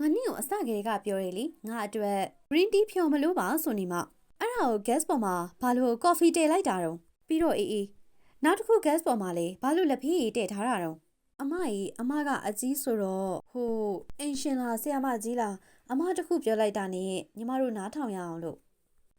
ငါနင့်ကိုအစကတည်းကပြောရလေငါအတွက် green tea ဖြော်မလို့ပါဆိုနေမှအဲ့ဒါကို gas ပေါ်မှာဘာလို့ coffee တည်လိုက်တာတော့ပြီးတော့အေးအေးနောက်တစ်ခု gas ပေါ်မှာလေဘာလို့လက်ဖီးရည်တည်ထားတာတော့အမကြီးအမကအကြီးဆိုတော့ဟိုအင်ရှင်လားဆရာမကြီးလားအမတစ်ခုပြောလိုက်တာနဲ့ညီမတို့နားထောင်ရအောင်လို့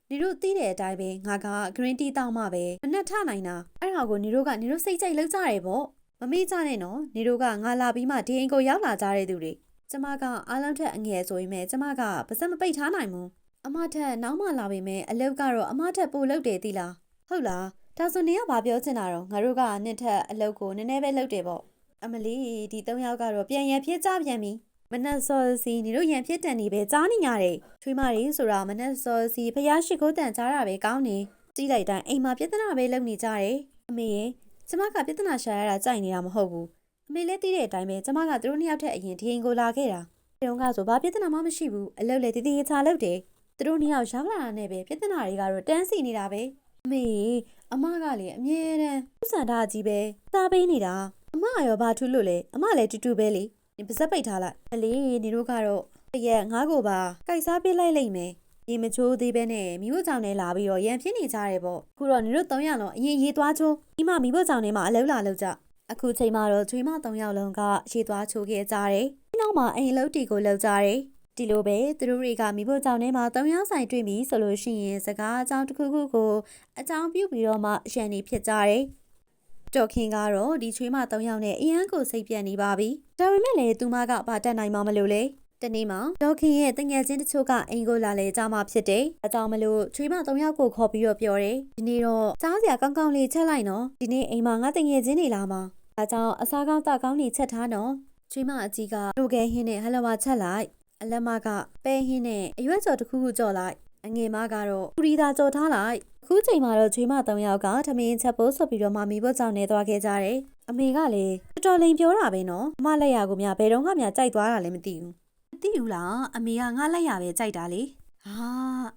နေတို့သိတဲ့အတိုင်းပဲငါက green tea တောင်းမှပဲမနှက်ထနိုင်တာအဲ့ဒါကိုနေတို့ကနေတို့စိတ်ကြိုက်လောက်ကြတယ်ပေါ့မမေ့ကြနဲ့နော်နေတို့ကငါလာပြီးမှဒီအိမ်ကိုရောက်လာကြတဲ့သူတွေ ကျမကအားလုံးထက်အငယ်ဆိုရင်မဲ့ကျမကပါစက်မပိတ်ထားနိုင်ဘူးအမထက်နောက်မှလာပေမဲ့အလုပ်ကတော့အမထက်ပိုလုပ်တယ်သီလားဟုတ်လားဒါဆိုနေကဘာပြောချင်တာတော့ငါတို့ကနှစ်ထက်အလုပ်ကိုနည်းနည်းပဲလုပ်တယ်ပေါ့အမလီဒီ၃ယောက်ကတော့ပြန်ရန်ဖြစ်ကြပြန်ပြီမနက်စောစီနေတို့ရန်ဖြစ်တန်နေပဲကြားနေရတယ်ချွေးမတွေဆိုတာမနက်စောစီဖျားရှိခိုးတန်ကြားတာပဲကောင်းနေကြည့်လိုက်တိုင်းအိမ်မှာပြဿနာပဲလုပ်နေကြတယ်အမေရဲ့ကျမကပြဿနာရှာရတာကြိုက်နေတာမဟုတ်ဘူး အမေလည်းသိတဲ့အတိုင်းပဲကျမကသူတို့နှစ်ယောက်ထက်အရင်ဒီအိမ်ကိုလာခဲ့တာ။ဒီတုန်းကဆိုဘာပြဿနာမှမရှိဘူး။အလုပ်လည်းတည်တည်ချာလုပ်တယ်။သူတို့နှစ်ယောက်ရောက်လာတာနဲ့ပဲပြဿနာတွေကတော့တန်းစီနေတာပဲ။အမေအမကလည်းအမြဲတမ်းဥစ္စာဓာတ်ကြီးပဲစားပေးနေတာ။အမကရောဘာထူးလို့လဲ။အမလည်းတူတူပဲလေ။ဒီပါစက်ပိတ်ထားလိုက်။အလေးနေတို့ကတော့တရက်ငါ့ကိုပါကြိုက်စားပေးလိုက်လိမ့်မယ်။ရေမချိုးသေးပဲနဲ့မိဖို့ကြောင့်လည်းလာပြီးတော့ရန်ဖြစ်နေကြတယ်ပေါ့။ခုတော့နေတို့၃ယောက်လုံးအရင်ရေးသွားချိုး။ဒီမှမိဖို့ကြောင့်လည်းမအလုံးလာလောက်ကြ။ အခုချိန်မှာတော့ချွေးမ၃ယောက်လုံးကရေသွားချိုးခဲ့ကြတယ်။ဒီနောက်မှာအိမ်လုံးတီကိုလောက်ကြတယ်။ဒီလိုပဲသူတို့တွေကမိဖို့ကြောင့်ထဲမှာ၃ယောက်ဆိုင်တွေ့ပြီဆိုလို့ရှိရင်စကားအကြောင်းတစ်ခုခုကိုအကြောင်းပြုပြီးတော့မှအရန်နေဖြစ်ကြတယ်။တော်ခင်ကတော့ဒီချွေးမ၃ယောက်နဲ့အရန်ကိုစိတ်ပြတ်နေပါပြီ။ဒါပေမဲ့လည်းသူမကဘာတက်နိုင်မှမလို့လေ။တနေ့မှာဒေါက်ခင်ရဲ့တငယ်ချင်းတချို့ကအိမ်ကိုလာလဲကြမှာဖြစ်တယ်။အကြောင်းမလို့ချွေးမ၃ယောက်ကိုခေါ်ပြီးတော့ပြောတယ်။ဒီနေ့တော့စားစရာကောင်းကောင်းလေးချက်လိုက်နော်။ဒီနေ့အိမ်မှာငါတငယ်ချင်းတွေလာမှာ။ ဒါကြောင့်အစားကောင်းတောက်ကောင်းတွေချက်ထားနော်။ချွေးမအကြီးကလိုကဲဟင်းနဲ့ဟလဝါချက်လိုက်။အလက်မကပဲဟင်းနဲ့အရွက်ကြော်တစ်ခုခုကြော်လိုက်။အငယ်မကတော့ပူရီသာကြော်ထားလိုက်။အခုချိန်မှာတော့ချွေးမ၃ယောက်ကထမင်းချက်ဖို့ဆိုပြီးတော့မမီဖို့ကြောင့်နေသွားခဲ့ကြတယ်။အမေကလည်းတော်တော်လိန်ပြောတာပဲနော်။အမလက်ရကိုမြဘယ်တော့မှမြကြိုက်သွားတာလည်းမသိဘူး။မသိဘူးလားအမေကငါလိုက်ရပဲကြိုက်တာလေဟာ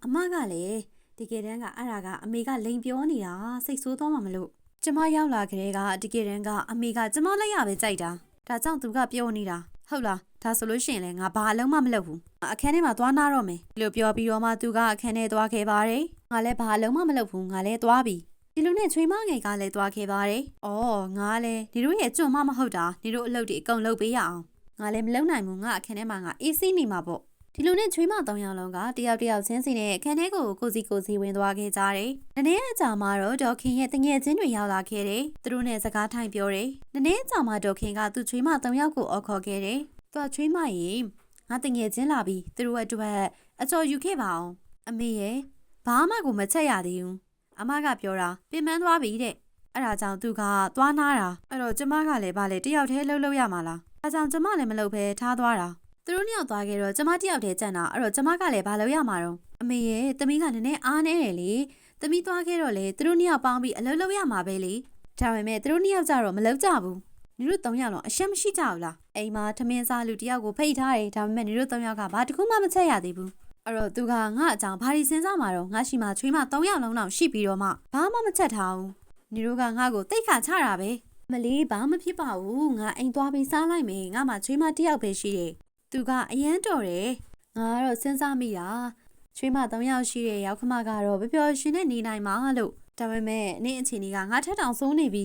အမကလည်းတကယ်တမ်းကအဲ့ဒါကအမေကလိန်ပြောနေတာစိတ်ဆိုးသွားမှာမလို့ ကျမရောက်လာကြတဲ့ကတကယ်တမ်းကအမေကကျမလိုက်ရပဲကြိုက်တာဒါကြောင့်သူကပြောနေတာဟုတ်လားဒါဆိုလို့ရှိရင်လည်းငါဘာအလုံးမှမလုပ်ဘူးအခန်းထဲမှာသွားနာတော့မယ်လို့ပြောပြီးတော့မှသူကအခန်းထဲသွားခဲ့ပါတယ်ငါလည်းဘာအလုံးမှမလုပ်ဘူးငါလည်းသွားပြီဒီလိုနဲ့ချွေးမငယ်ကလည်းသွားခဲ့ပါတယ်။အော်ငါလည်းဒီတို့ရဲ့ကြွမမဟုတ်တာဒီတို့အလုပ်တွေအကုန်လုပ်ပေးရအောင်။ငါလည်းမလုံနိုင်ဘူးငါအခန်းထဲမှာငါအေးစိနေမှာပေါ့။ ဒီလိုနဲ့ချွေးမ၃ယောက်လုံးကတယောက်တယောက်ချင်းစီနဲ့အခန်းထဲကိုကိုစီကိုစီဝင်သွားခဲ့ကြတယ်။နည်းနည်းအကြာမှာတော့ဒေါက်ခင်ရဲ့တငယ်ချင်းတွေရောက်လာခဲ့တယ်။သူတို့နဲ့စကားထိုင်ပြောတယ်။နည်းနည်းအကြာမှာဒေါက်ခင်ကသူ့ချွေးမ၃ယောက်ကိုအော်ခေါ်ခဲ့တယ်။သူကချွေးမရေငါတငယ်ချင်းလာပြီသူတို့အတွက်အကျော်ယူခဲ့ပါအောင်။အမေရဲ့ဘာမှကိုမချက်ရသေးဘူး။အမကပြောတာပင်ပန်းသွားပြီတဲ့အဲ့ဒါကြောင့်သူကသွားနာတာအဲ့တော့ကျမကလည်းဗာလေတယောက်တည်းလှုပ်လှုပ်ရမှာလားအဲကြောင့်ကျမလည်းမလှုပ်ဘဲထားသွားတာ သူတို့နှစ်ယောက်သွားခဲ့တော့ကျမတယောက်တည်းကြံ့တာအဲ့တော့ကျမကလည်းဗာလှုပ်ရမှာတော့အမေရဲ့သမီးကနည်းနည်းအားနေတယ်လေသမီးသွားခဲ့တော့လေသူတို့နှစ်ယောက်ပေါင်းပြီးအလှုပ်လှုပ်ရမှာပဲလေဒါပေမဲ့သူတို့နှစ်ယောက်ကြတော့မလှုပ်ကြဘူးနေတို့သုံးယောက်လုံးအရှက်မရှိကြဘူးလားအိမ်မှာထမင်းစားလူတယောက်ကိုဖိတ်ထားတယ်ဒါပေမဲ့နေတို့သုံးယောက်ကဘာတစ်ခုမှမချက်ရသေးဘူးအဲ့တော့သူကငါအကြောင်းဘာဒီစဉ်းစားမှာတော့ငါရှိမှချွေးမ၃ယောက်လုံးလောက်ရှိပြီးတော့မှဘာမှမချက်ထားဘူးနေတို့ကငါ့ကိုတိတ်ခါချတာပဲမလေးဘာမှဖြစ်ပါဘူးငါအိမ်သွားပြီးစားလိုက်မယ်ငါမှချွေးမတစ်ယောက်ပဲရှိတယ် သူကအရန်တော်တယ်ငါကတော့စဉ်းစားမိတာချွေးမ၃ယောက်ရှိတဲ့ရောက်ခမကတော့ပျော်ပျော်ရွှင်နဲ့နေနိုင်မှာလို့ဒါပေမဲ့နေ့အချိန်ကြီးကငါထက်တောင်စိုးနေပြီ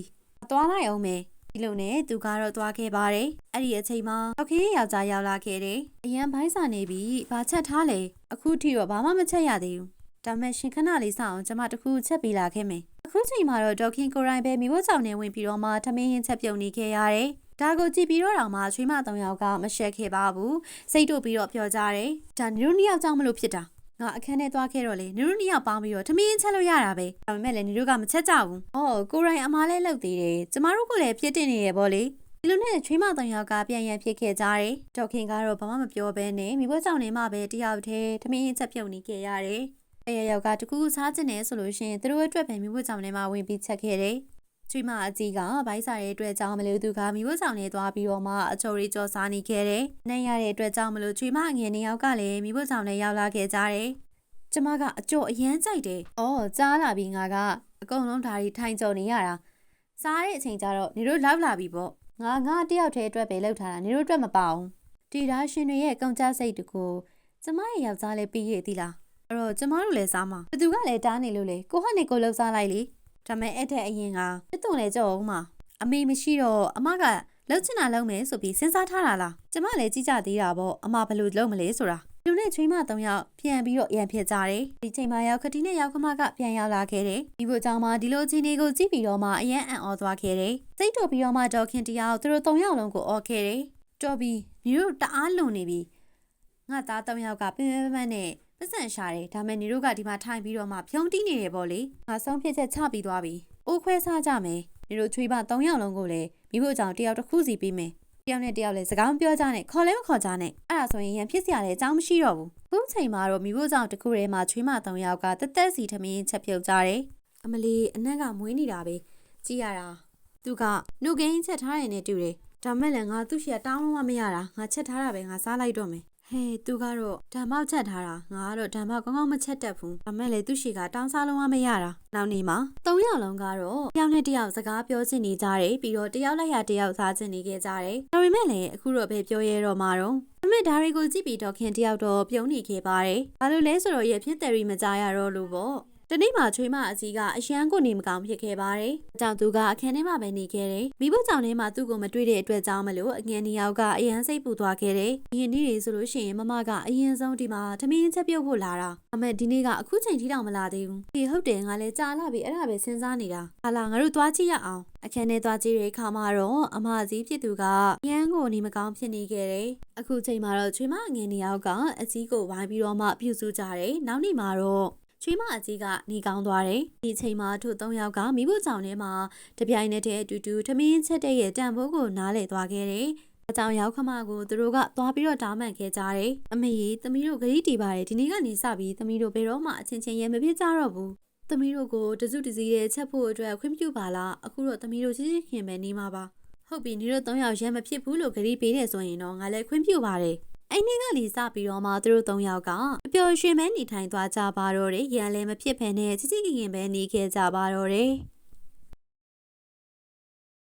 သွားလိုက်အောင်မယ်ဒီလိုနဲ့သူကတော့သွားခဲ့ပါတယ်။အဲ့ဒီအချိန်မှာတောက်ခင်းယောက်ျားရောက်လာခဲ့တယ်။အရန်ဘိုင်းစာနေပြီ။ဘာချက်ထားလဲ။အခုထိတော့ဘာမှမချက်ရသေးဘူး။ဒါပေမဲ့ရှင်ခဏလေးစအောင်ကျမတခုချက်ပေးလာခဲ့မယ်။ အခုချိန်မှာတော့ဒေါက်ခင်ကိုရိုင်းပဲမိဖို့ကြောင့်နေဝင်ပြီးတော့မှထမင်းရင်ချက်ပြုံနေခဲ့ရတယ်။ဒါကိုကြည့်ပြီးတော့တောင်မှချွေးမ၃ယောက်ကမရှက်ခဲ့ပါဘူး။စိတ်တို့ပြီးတော့ပြောကြတယ်။ဒါနေတို့နှစ်ယောက်ကြောင့်မလို့ဖြစ်တာ။ငါအခန်းထဲသွားခဲ့တော့လေနေတို့နှစ်ယောက်ပေါင်းပြီးတော့ထမင်းချက်လို့ရတာပဲဒါပေမဲ့လည်းနေတို့ကမချက်ကြဘူး။အော်ကိုရိုင်းအမားလဲလှုပ်သေးတယ်။ကျမတို့ကလည်းဖြစ်တင်နေရပေါ့လေ။ဒီလိုနဲ့ချွေးမ၃ယောက်ကပြန်ရန်ဖြစ်ခဲ့ကြတယ်။ဒေါက်ခင်ကတော့ဘာမှမပြောဘဲနဲ့မိဘကြောင့်နေမှပဲတယောက်တည်းထမင်းချက်ပြုတ်နေခဲ့ရတယ်။ အဲရယောက်ကတကူစားကျင်နေဆိုလို့ရှိရင်သူတို့အတွက်ပဲမိဘကြောင့်နေမှဝင်ပြီးချက်ခဲ့တယ်။ချွေးမအကြီးကဘိုက်စာရဲ့အတွက်ကြောင့်မလို့သူကမိဖို့ဆောင်နေသွားပြီးတော့မှအချိုရီကြော်စားနေခဲ့တယ်။နိုင်ရတဲ့အတွက်ကြောင့်မလို့ချွေးမအငယ်နှစ်ယောက်ကလည်းမိဖို့ဆောင်နဲ့ရောက်လာခဲ့ကြတယ်။ကျမကအကျော်အရန်ကြိုက်တယ်။အော်ကြားလာပြီငါကအကုန်လုံးဒါတွေထိုင်ကြော်နေရတာ။စားတဲ့အချိန်ကျတော့နေတို့လောက်လာပြီပေါ့။ငါငါတယောက်တည်းအတွက်ပဲလောက်ထားတာနေတို့အတွက်မပါဘူးဒီဒါရှင်တွေရဲ့ကုန်ကြစိတ်တကူကျမရဲ့ယောက်ျားလည်းပြီးရသေးလား အဲ့တော့ကျမတို့လည်းစားမှာဘသူကလည်းတားနေလို့လေကိုဟနဲ့ကိုလှုပ်စားလိုက်လေဒါမဲ့အဲ့တဲ့အရင်ကတစ်တုံလည်းကြောက်အောင်မှာအမေမရှိတော့အမကလှုပ်ချင်တာလုပ်မယ်ဆိုပြီးစဉ်းစားထားတာလားကျမလည်းကြည့်ကြသေးတာပေါ့အမဘယ်လိုလုပ်မလဲဆိုတာလူနဲ့ချွေးမ၃ယောက်ပြန်ပြီးတော့ရန်ဖြစ်ကြတယ်ဒီချိန်မှာရောက်ခတိနဲ့ရောက်ခမကပြန်ရောက်လာခဲ့တယ်ဒီဘို့ကြောင့်မှဒီလိုချင်းတွေကိုကြည့်ပြီးတော့မှအရန်အံ့ဩသွားခဲ့တယ်စိတ်တော်ပြီးတော့မှဒေါခင်တရားကိုသူတို့၃ယောက်လုံးကိုအော်ခဲ့တယ်တော်ပြီညီတို့တအားလွန်နေပြီငါသား၃ယောက်ကပင်ပန်းပန်းနဲ့ ပတ်စံရှာတယ်ဒါမဲ့ညီတို့ကဒီမှာထိုင်ပြီးတော့မှဖြုံးတီးနေတယ်ပေါ့လေငါဆုံးဖြတ်ချက်ချပြီးသွားပြီအိုးခွဲစားကြမယ်ညီတို့ချွေးမ၃ယောက်လုံးကိုလည်းမိဖို့ကြောင့်တယောက်တစ်ခုစီပေးမယ်တယောက်နဲ့တယောက်လည်းစကားမပြောကြနဲ့ခေါ်လည်းမခေါ်ကြနဲ့အဲ့ဒါဆိုရင်ရန်ဖြစ်စရာလည်းအကြောင်းမရှိတော့ဘူးခုချိန်မှာတော့မိဖို့ကြောင့်တစ်ခုတည်းမှာချွေးမ၃ယောက်ကတက်တက်စီထမင်းချက်ပြုတ်ကြတယ်အမလီအနက်ကမွေးနေတာပဲကြည့်ရတာသူကနှုတ်ကင်းချက်ထားရင်နဲ့တူတယ်ဒါမဲ့လည်းငါသူ့ရှီကတောင်းလို့မရတာငါချက်ထားတာပဲငါစားလိုက်တော့မယ် ဟဲသူကတော့ဓမ္မောက်ချက်ထားတာငါကတော့ဓမ္မောက်ကောင်းကောင်းမချက်တတ်ဘူးဒါမဲ့လေသူ့ရှီကတောင်းစားလုံးဝမရတာနောက်နေ့မှာ၃ယောက်လုံးကတော့တယောက်နဲ့တယောက်စကားပြောချင်နေကြတယ်ပြီးတော့တယောက်လိုက်ရတယောက်စားချင်နေခဲ့ကြတယ်ဒါပေမဲ့လည်းအခုတော့ပဲပြောရဲတော့မှာတော့ဒါပေမဲ့ဒါတွေကိုကြည့်ပြီးတော့ခင်တယောက်တော့ပြုံးနေခဲ့ပါတယ်ဘာလို့လဲဆိုတော့ရဲ့ဖြစ်တယ်ရီမကြရတော့လို့ပေါ့ တနေ့မှချွေးမအကြီးကအရန်ကိုနေမကောင်းဖြစ်ခဲ့ပါတယ်။အကြောင်းသူကအခန်းထဲမှာပဲနေခဲ့တယ်။မိဖို့ကြောင့်ထဲမှာသူ့ကိုမတွေ့တဲ့အတွက်ကြောင့်မလို့အငန်းနှစ်ယောက်ကအရန်စိတ်ပူသွားခဲ့တယ်။ဒီနေ့တွေဆိုလို့ရှိရင်မမကအရင်ဆုံးဒီမှာသမင်းချက်ပြုတ်ဖို့လာတာ။အမေဒီနေ့ကအခုချိန်ထိတောင်မလာသေးဘူး။ဒီဟုတ်တယ်ငါလည်းကြာလာပြီအဲ့ဒါပဲစဉ်းစားနေတာ။ဟာလာငါတို့သွားကြည့်ရအောင်။အခန်းထဲသွားကြည့်တဲ့အခါမှာတော့အမကြီးဖြစ်သူကရန်ကိုနေမကောင်းဖြစ်နေခဲ့တယ်။အခုချိန်မှာတော့ချွေးမအငန်းနှစ်ယောက်ကအကြီးကိုဝိုင်းပြီးတော့မှပြုစုကြတယ်။နောက်နေ့မှာတော့ ချွေးမအကြီးကနေကောင်းသွားတယ်။ဒီအချိန်မှာထို့၃ယောက်ကမိဖို့ကြောင့်ထဲမှာတပြိုင်နက်တည်းအတူတူထမင်းချက်တဲ့ရဲ့တန်ဖိုးကိုနားလည်သွားခဲ့တယ်။အကြောင်းရောက်ခမကိုသူတို့ကသွားပြီးတော့တောင်းပန်ခဲ့ကြတယ်။အမေကြီးသမီးတို့ဂရိတီပါတယ်ဒီနေ့ကနေစပြီးသမီးတို့ဘယ်တော့မှအချင်းချင်းရဲမဖြစ်ကြတော့ဘူး။သမီးတို့ကိုတစုတစည်းရဲ့ချက်ဖို့အတွက်ခွင့်ပြုပါလား။အခုတော့သမီးတို့ချစ်ချစ်ခင်ပဲနေမှာပါ။ဟုတ်ပြီညီတို့၃ယောက်ရဲမဖြစ်ဘူးလို့ဂရိပေးတယ်ဆိုရင်တော့ငါလည်းခွင့်ပြုပါတယ်။ အဲ့ဒီကလီစပြီးတော့မှသူတို့၃ယောက်ကအပျော်ရွှင်မဲနေထိုင်သွားကြပါတော့တယ်။ရန်လည်းမဖြစ်ဖ ೇನೆ ချစ်ချစ်ခင်ခင်ပဲနေခဲ့ကြပါတော့တယ်။